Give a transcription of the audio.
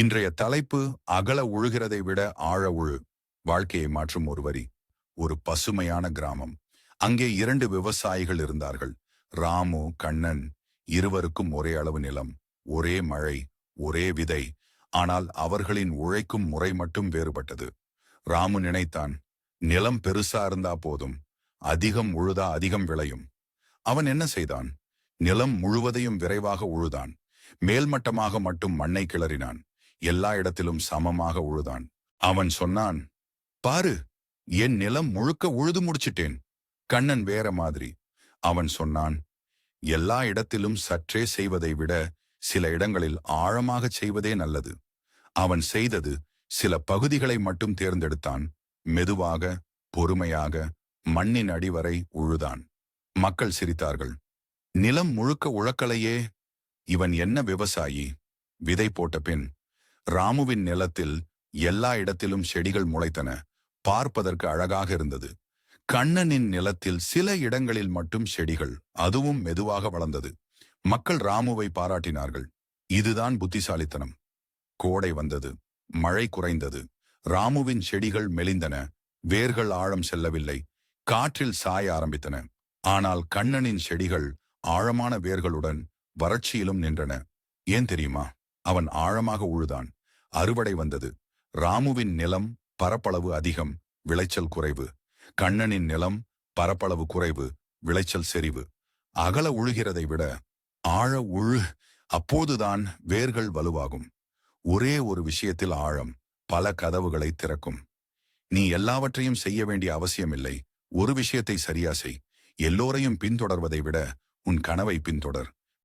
இன்றைய தலைப்பு அகல உழுகிறதை விட ஆழ உழு. வாழ்க்கையை மாற்றும் ஒரு வரி. ஒரு பசுமையான கிராமம். அங்கே இரண்டு விவசாயிகள் இருந்தார்கள். ராமு கண்ணன் இருவருக்கும் ஒரே அளவு நிலம் ஒரே மழை ஒரே விதை. ஆனால் அவர்களின் உழைக்கும் முறை மட்டும் வேறுபட்டது. ராமு நினைத்தான் நிலம் பெருசா இருந்தா போதும். அதிகம் உழுதா அதிகம் விளையும். அவன் என்ன செய்தான்? நிலம் முழுவதையும் விரைவாக உழுதான். மேல்மட்டமாக மட்டும் மண்ணை கிளறினான். எல்லா இடத்திலும் சமமாக உழுதான். அவன் சொன்னான் பாரு என் நிலம் முழுக்க உழுது முடிச்சிட்டேன். கண்ணன் வேற மாதிரி. அவன் சொன்னான் எல்லா இடத்திலும் சற்றே செய்வதை விட சில இடங்களில் ஆழமாகச் செய்வதே நல்லது. அவன் செய்தது சில பகுதிகளை மட்டும் தேர்ந்தெடுத்தான். மெதுவாக பொறுமையாக மண்ணின் அடிவரை உழுதான். மக்கள் சிரித்தார்கள் நிலம் முழுக்க உழக்கலையே. இவன் என்ன விவசாயி? விதை போட்ட பின் ராமுவின் நிலத்தில் எல்லா இடத்திலும் செடிகள் முளைத்தன. பார்ப்பதற்கு அழகாக இருந்தது. கண்ணனின் நிலத்தில் சில இடங்களில் மட்டும் செடிகள் அதுவும் மெதுவாக வளர்ந்தது. மக்கள் ராமுவை பாராட்டினார்கள். இதுதான் புத்திசாலித்தனம். கோடை வந்தது. மழை குறைந்தது. ராமுவின் செடிகள் மெலிந்தன. வேர்கள் ஆழம் செல்லவில்லை. காற்றில் சாய ஆரம்பித்தன. ஆனால் கண்ணனின் செடிகள் ஆழமான வேர்களுடன் வறட்சியிலும் நின்றன. ஏன் தெரியுமா? அவன் ஆழமாக உழுதான். அறுவடை வந்தது. ராமுவின் நிலம் பரப்பளவு அதிகம் விளைச்சல் குறைவு. கண்ணனின் நிலம் பரப்பளவு குறைவு விளைச்சல் செறிவு. அகல உழுகிறதை விட ஆழ உழு அப்போதுதான் வேர்கள் வலுவாகும். ஒரே ஒரு விஷயத்தில் ஆழம் பல கதவுகளை திறக்கும். நீ எல்லாவற்றையும் செய்ய வேண்டிய அவசியமில்லை. ஒரு விஷயத்தை சரியா செய். எல்லோரையும் பின்தொடர்வதை விட உன் கனவை பின்தொடர்.